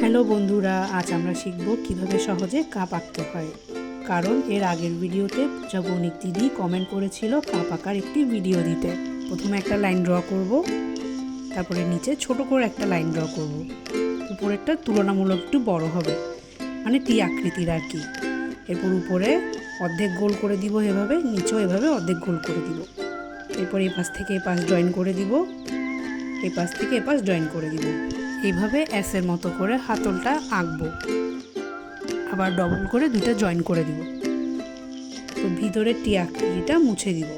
Hello বন্ধুরা, আজ আমরা শিখব কীভাবে সহজে কাপ আঁকতে হয়। কারণ এর আগের ভিডিওতে পূজা বণিক দিদি কমেন্ট করেছিল কাপ আঁকার একটি ভিডিও দিতে। প্রথমে একটা লাইন ড্র করব, তারপরে নিচে ছোট করে একটা লাইন ড্র করব। উপরেরটা তুলনামূলক একটু বড় হবে মানে টি আকৃতির আর কি। এরপর উপরে অর্ধেক গোল করে দিব এভাবে, নিচেও এভাবে অর্ধেক গোল করে দিব। এরপর এই পাশ থেকে এ পাশ জয়েন করে দিব এই পাশ থেকে এ পাশ জয়েন করে দিব। এইভাবে এসের মতো করে হাতলটা আঁকবো। আবার ডবল করে দুটো জয়েন করে দিব। তো ভিতরের টি আকৃতিটা মুছে দিব।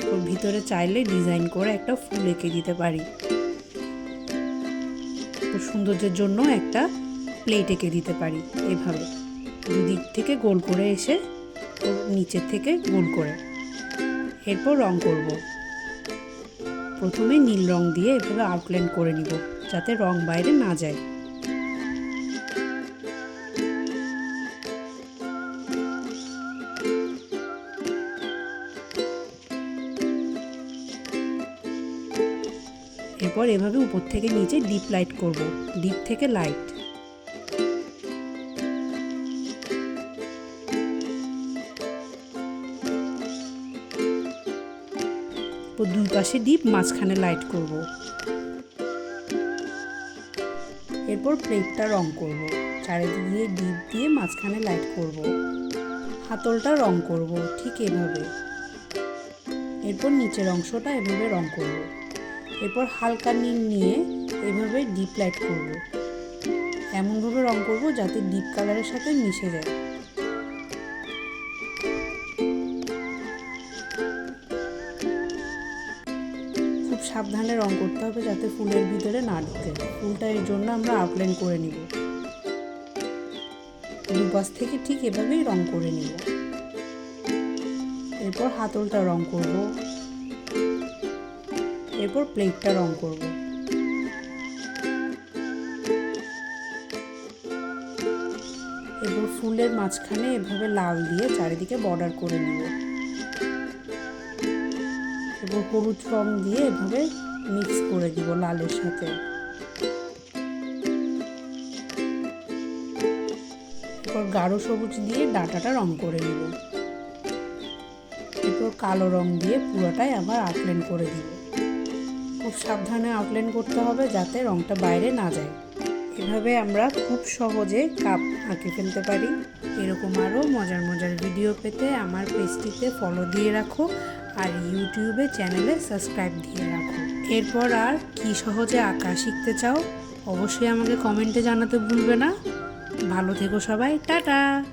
তো ভিতরে চাইলে ডিজাইন করে একটা ফুল এঁকে দিতে পারি। তো সৌন্দর্যের জন্য একটা প্লেট এঁকে দিতে পারি এভাবে। দুদিক থেকে গোল করে এসে নিচের থেকে গোল করে। এরপর রং করব। প্রথমে নীল রং দিয়ে এভাবে আউটলাইন করে নিব। যাতে রং বাইরে না যায়। এরপর এভাবে উপর থেকে নিচে ডিপ লাইট করব, ডিপ থেকে লাইট। দুই পাশে ডিপ, মাঝখানে লাইট করব। এরপর প্লেটটা রং করব। চারিদিকে ডিপ দিয়ে মাঝখানে লাইট করব। হাতলটা রং করব, ঠিক এভাবে। এরপর নিচের অংশটা এভাবে রং করব। এরপর হালকা নীল নিয়ে এভাবে ডিপ লাইট করব। এমনভাবে রং করব যাতে ডিপ কালারের সাথে মিশে যায়। সাবধানে রং করতে হবে যাতে ফুলের ভিতরে না ঢুকে। ফুলটা এর জন্য আমরা আউটলাইন করে নিব। দুপাশ থেকে ঠিক এভাবেই রং করে নিব। এরপর হাতলটা রং করব। এরপর প্লেটটা রং করব। এরপর ফুলের মাঝখানে এভাবে লাল দিয়ে চারিদিকে বর্ডার করে নিব। এরপর হলুদ রং দিয়ে এভাবে মিক্স করে দিব লালের সাথে। এরপর গাঢ় সবুজ দিয়ে ডাটাটা রং করে নিব। এরপর কালো রং দিয়ে পুরোটাই আবার আউটলাইন করে দিব। খুব সাবধানে আউটলাইন করতে হবে যাতে রংটা বাইরে না যায়। এভাবে আমরা খুব সহজে কাপ আঁকে ফেলতে পারি। এরকম আরও মজার মজার ভিডিও পেতে আমার পেজটিতে ফলো দিয়ে রাখো। আর ইউটিউবে চ্যানেলে সাবস্ক্রাইব দিয়ে রাখো। এরপর আর কি সহজে আঁকা শিখতে চাও? অবশ্যই আমাকে কমেন্টে জানাতে ভুলবে না। ভালো থেকো সবাই, টাটা!